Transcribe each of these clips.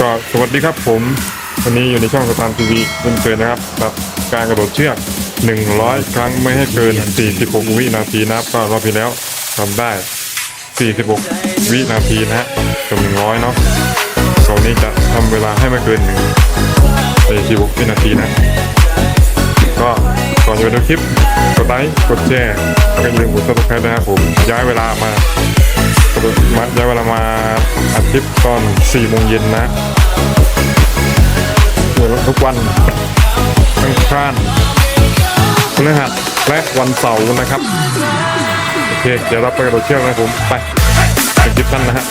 ก็สวัสดีครับผมวันนี้อยู่ในช่องสตาร์ทีวีเช่นเคยนะครับกับการกระโดดเชือก 100 ครั้งไม่ให้เกิน 46 วินาทีนะครับก็รอบที่แล้วทำได้ 46 วินาทีนะฮะกับ100 เนาะคราวนี้จะทำเวลาให้ไม่เกิน46วินาทีนะก็ก่อนจะไปดูคลิปกดไลค์กดแชร์แล้วก็อย่าลืมกด subscribe นะครับผมย้ายเวลามา มาย้ายเวลามาอัดคลิปตอน4โมงเย็นนะเดี๋ยวทุกวันทั้งคร้านพฤหัสและวันเสาร์นะครับ โอเค เดี๋ยวเราไปกระโดดเชือกนะผม ไปเป็นคลิปท่านนะฮะ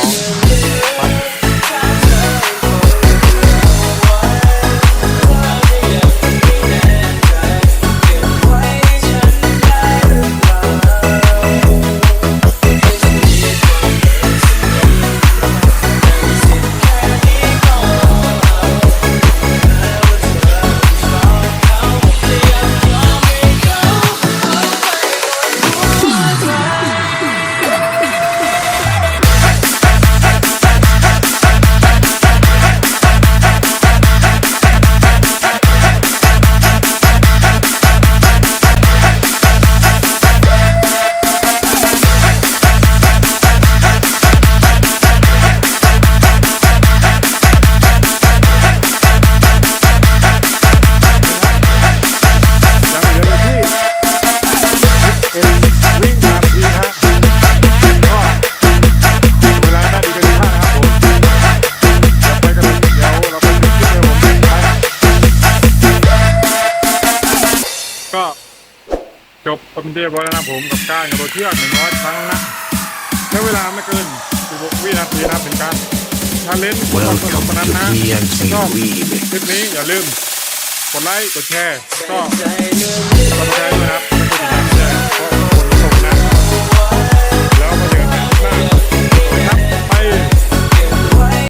ก็ จบเป็นที่เรียบร้อยแล้วนะผมกับการกระโดดเชือก100ครั้งนะใช้เวลาไม่เกิน16วินาทีนะเป็นการชาเลนจ์ความสนุกสนานนะชอบคลิปนี้อย่าลืมกดไลค์กดแชร์ก็กดติดตามด้วยนะครับ